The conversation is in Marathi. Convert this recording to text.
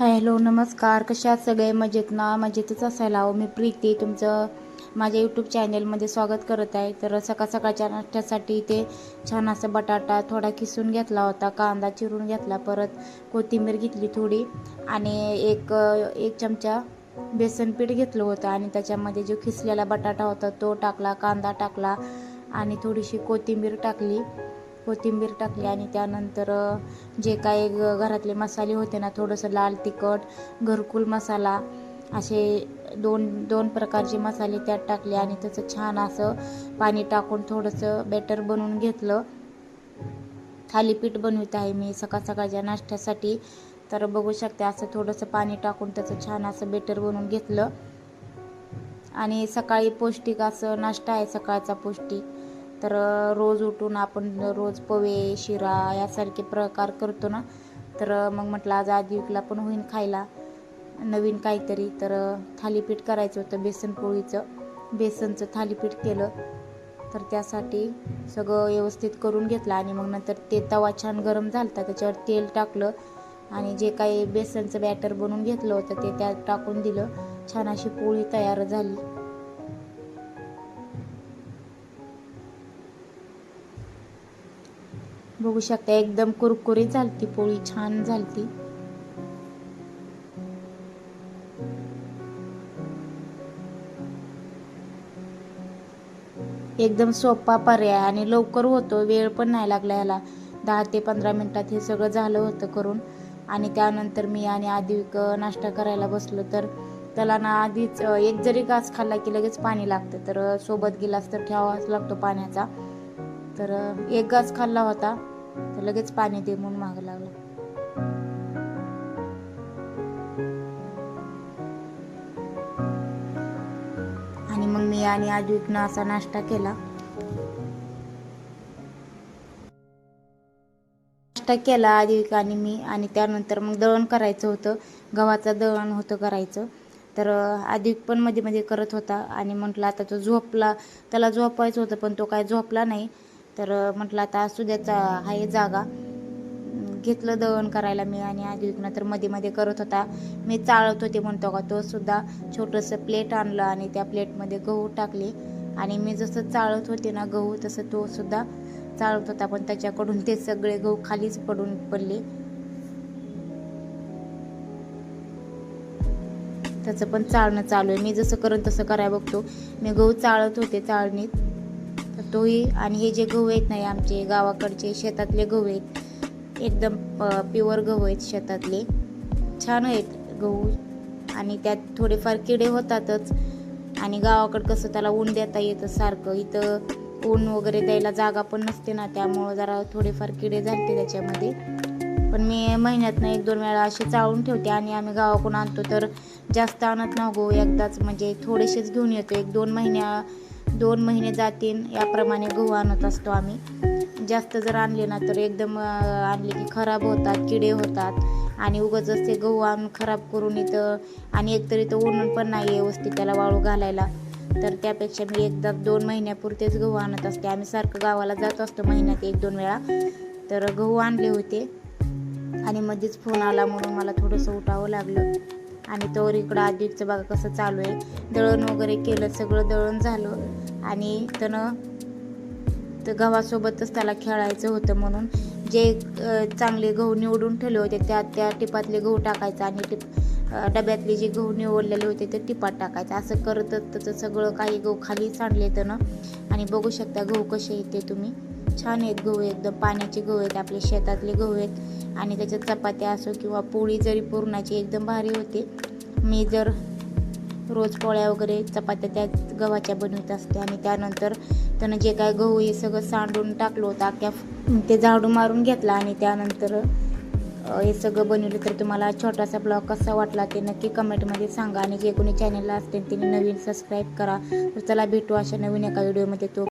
हॅलो नमस्कार. कशा सगळे? मजेत ना? मजेतच असायला हो मी प्रीती तुमचं माझ्या यूट्यूब चॅनलमध्ये स्वागत करत आहे. तर सकाळ सकाळच्या नाश्त्यासाठी इथे छान असं बटाटा थोडा किसून घेतला होता. कांदा चिरून घेतला. परत कोथिंबीर घेतली थोडी आणि एक एक चमचा बेसन पीठ घेतलं होतं आणि त्याच्यामध्ये जो खिसलेला बटाटा होता तो टाकला कांदा टाकला आणि थोडीशी कोथिंबीर टाकली. कोथिंबीर टाकली आणि त्यानंतर जे काही घरातले मसाले होते ना थोडंसं लाल तिखट घरकुल मसाला असे दोन दोन प्रकारचे मसाले त्यात टाकले आणि त्याचं छान असं पाणी टाकून थोडंसं बेटर बनवून घेतलं. थालीपीठ बनवित आहे मी सकाळ सकाळच्या नाश्त्यासाठी. तर बघू शकते असं थोडंसं पाणी टाकून त्याचं छान असं बेटर बनवून घेतलं. आणि सकाळी पौष्टिक असं नाश्ता आहे सकाळचा पौष्टिक. तर रोज उठून आपण रोज पोहे शिरा यासारखे प्रकार करतो ना तर मग म्हटलं आज आदिविकला पण होईन खायला. नवीन काहीतरी तर थालीपीठ करायचं होतं बेसन पोळीचं. बेसनचं थालीपीठ केलं. तर त्यासाठी सगळं व्यवस्थित करून घेतलं आणि मग नंतर ते तवा छान गरम झाला त्याच्यावर तेल टाकलं आणि जे काही बेसनचं बॅटर बनवून घेतलं होतं ते त्यात टाकून दिलं. छान अशी पोळी तयार झाली. बघू शकता एकदम कुरकुरीत झालती पोळी छान झालती. एकदम सोपा पर्याय आणि लवकर होतो वेळ पण नाही लागला ह्याला. दहा ते पंधरा मिनिटात हे सगळं झालं होतं करून. आणि त्यानंतर मी आणि आधी क- नाश्ता करायला बसलो तर त्याला ना आधीच एक जरी घास खाल्ला की लगेच पाणी लागतं. तर सोबत गिलास तर ठेवावाच लागतो पाण्याचा. तर एक घास खाल्ला होता. तर लगेच पाणी दे म्हणून माग लागला. आणि मग मी आणि आजविकनं असा नाश्ता केला. नाश्ता केला आजविक आणि मी आणि त्यानंतर मग दळण करायचं होतं. गव्हाचं दळण होतं करायचं. तर आदिक पण मध्ये मध्ये करत होता. आणि म्हटलं आता तो झोपला त्याला झोपायचं होतं पण तो काय झोपला नाही. तर म्हटलं आता असू द्याचा आहे जागा. घेतलं दळण करायला मी आणि आदिविकनं तर मध्ये मध्ये करत होता. मी चाळत होते म्हणतो का तो सुद्धा छोटंसं प्लेट आणलं आणि त्या प्लेटमध्ये गहू टाकले. आणि मी जसं चाळत होते ना गहू तसं तो सुद्धा चाळत होता पण त्याच्याकडून ते सगळे गहू खालीच पडून पडले. त्याचं पण चाळणं चालू आहे. मी जसं करत तसं करायला बघतो. मी गहू चाळत होते चाळणीत. तर तोही आणि हे जे गहू आहेत नाही आमचे गावाकडचे शेतातले गहू आहेत. एकदम प्युअर गहू आहेत शेतातले. छान आहेत गहू आणि त्यात थोडेफार किडे होतातच. आणि गावाकडं कसं त्याला ऊन देता येतं सारखं. इथं ऊन वगैरे द्यायला जागा पण नसते ना त्यामुळं जरा थोडेफार किडे झालते त्याच्यामध्ये. पण मी महिन्यातनं एक दोन वेळा असे चाळून ठेवते आणि आम्ही गावाकडून आणतो. तर जास्त आणत ना गो एकदाच म्हणजे थोडेसेच घेऊन येतो. एक दोन महिन्या दोन महिने जातील याप्रमाणे गहू आणत असतो आम्ही. जास्त जर आणले ना तर एकदम आणले की खराब होतात किडे होतात. आणि उगाच ते गहू आणून खराब करून इथं आणि एकतरी तर ऊन पण नाही व्यवस्थित त्याला वाळू घालायला. तर त्यापेक्षा मी एकदा दोन महिन्यापुरतेच गहू आणत असते. आम्ही सारखं गावाला जात असतो महिन्यात एक दोन वेळा. तर गहू आणले होते. आणि मध्येच फोन आला म्हणून मला थोडंसं उठावं लागलं. आणि तोवर इकडं आदितचं बघा कसं चालू आहे. दळण वगैरे केलं सगळं दळण झालं. आणि त्यानं तर गव्हासोबतच त्याला खेळायचं होतं म्हणून. जे चांगले गहू निवडून ठेवले होते त्या त्या टिपातले गहू टाकायचं आणि टिप डब्यातले जे गहू निवडलेले होते ते टिपात टाकायचं. असं करतच त्याचं सगळं काही गहू खाली सांडले त्यानं आणि बघू शकता गहू कसे येते तुम्ही. छान आहेत गहू एकदम पाण्याचे गहू आहेत आपले शेतातले गहू आहेत. आणि त्याच्यात चपात्या असो किंवा पोळी जरी पुरणाची एकदम भारी होते मी जर रोज पोळ्या वगैरे चपात्या त्या गव्हाच्या बनवत असते. आणि त्यानंतर त्यानं जे काय गहू हे सगळं सांडून टाकलं होतं अख्ख्या ते झाडू मारून घेतला आणि त्यानंतर हे सगळं बनवलं. तर तुम्हाला छोटासा ब्लॉग कसा वाटला ते नक्की कमेंटमध्ये सांगा. आणि जे कोणी चॅनलला असतील त्यांनी नवीन सबस्क्राईब करा. तर चला भेटू अशा नवीन एका व्हिडिओमध्ये तो